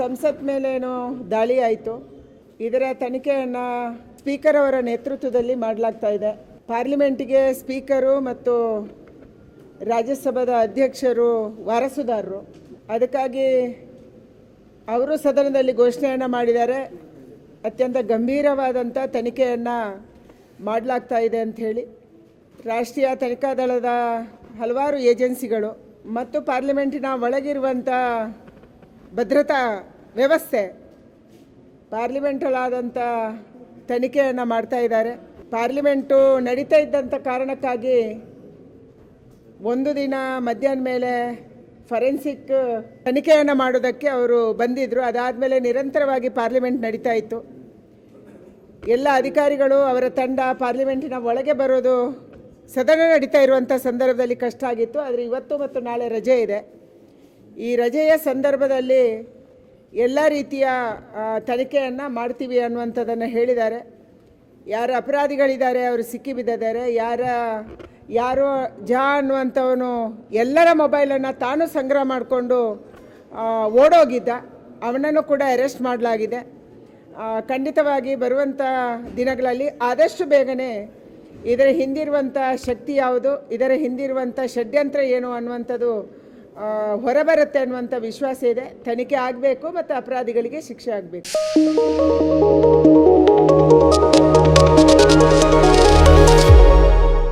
ಸಂಸತ್ ಮೇಲೇನೋ ದಾಳಿ ಆಯಿತು. ಇದರ ತನಿಖೆಯನ್ನು ಸ್ಪೀಕರ್ ಅವರ ನೇತೃತ್ವದಲ್ಲಿ ಮಾಡಲಾಗ್ತಾ ಇದೆ. ಪಾರ್ಲಿಮೆಂಟಿಗೆ ಸ್ಪೀಕರು ಮತ್ತು ರಾಜ್ಯಸಭಾದ ಅಧ್ಯಕ್ಷರು ವಾರಸುದಾರರು. ಅದಕ್ಕಾಗಿ ಅವರು ಸದನದಲ್ಲಿ ಘೋಷಣೆಯನ್ನು ಮಾಡಿದ್ದಾರೆ. ಅತ್ಯಂತ ಗಂಭೀರವಾದಂಥ ತನಿಖೆಯನ್ನು ಮಾಡಲಾಗ್ತಾ ಇದೆ ಅಂತ ಹೇಳಿ. ರಾಷ್ಟ್ರೀಯ ತನಿಖಾ ದಳದ ಹಲವಾರು ಏಜೆನ್ಸಿಗಳು ಮತ್ತು ಪಾರ್ಲಿಮೆಂಟಿನ ಒಳಗಿರುವಂಥ ಭದ್ರತಾ ವ್ಯವಸ್ಥೆ. ಪಾರ್ಲಿಮೆಂಟಲ್ಲಾದಂಥ ತನಿಖೆಯನ್ನು ಮಾಡ್ತಾ ಇದ್ದಾರೆ. ಪಾರ್ಲಿಮೆಂಟು ನಡೀತಾ ಇದ್ದಂಥ ಕಾರಣಕ್ಕಾಗಿ ಒಂದು ದಿನ ಮಧ್ಯಾಹ್ನ ಮೇಲೆ ಫರೆನ್ಸಿಕ್ ತನಿಖೆಯನ್ನು ಮಾಡೋದಕ್ಕೆ ಅವರು ಬಂದಿದ್ದರು ಅದಾದಮೇಲೆ ನಿರಂತರವಾಗಿ ಪಾರ್ಲಿಮೆಂಟ್ ನಡೀತಾ ಇತ್ತು. ಎಲ್ಲ ಅಧಿಕಾರಿಗಳು ಅವರ ತಂಡ ಪಾರ್ಲಿಮೆಂಟಿನ ಒಳಗೆ ಬರೋದು ಸದನ ನಡೀತಾ ಇರುವಂಥ ಸಂದರ್ಭದಲ್ಲಿ ಕಷ್ಟ ಆಗಿತ್ತು. ಆದರೆ ಇವತ್ತು ಮತ್ತು ನಾಳೆ ರಜೆ ಇದೆ. ಈ ರಜೆಯ ಸಂದರ್ಭದಲ್ಲಿ ಎಲ್ಲ ರೀತಿಯ ತನಿಖೆಯನ್ನು ಮಾಡ್ತೀವಿ ಅನ್ನುವಂಥದ್ದನ್ನು ಹೇಳಿದ್ದಾರೆ. ಯಾರು ಅಪರಾಧಿಗಳಿದ್ದಾರೆ, ಅವರು ಸಿಕ್ಕಿಬಿದ್ದಿದ್ದಾರೆ ಯಾರ, ಯಾರೋ ಜಾ ಅನ್ನುವಂಥವನು ಎಲ್ಲರ ಮೊಬೈಲನ್ನು ತಾನು ಸಂಗ್ರಹ ಮಾಡಿಕೊಂಡು ಓಡೋಗಿದ್ದ. ಅವನನ್ನು ಕೂಡ ಅರೆಸ್ಟ್ ಮಾಡಲಾಗಿದೆ. ಖಂಡಿತವಾಗಿ ಬರುವಂಥ ದಿನಗಳಲ್ಲಿ ಆದಷ್ಟು ಬೇಗನೆ ಇದರ ಹಿಂದಿರುವಂಥ ಶಕ್ತಿ ಯಾವುದು, ಇದರ ಹಿಂದಿರುವಂಥ ಷಡ್ಯಂತ್ರ ಏನು ಅನ್ನುವಂಥದ್ದು ಹೊರಬರುತ್ತೆ ಅನ್ನುವಂಥ ವಿಶ್ವಾಸ ಇದೆ. ತನಿಖೆ ಆಗಬೇಕು ಮತ್ತು ಅಪರಾಧಿಗಳಿಗೆ ಶಿಕ್ಷೆ ಆಗಬೇಕು.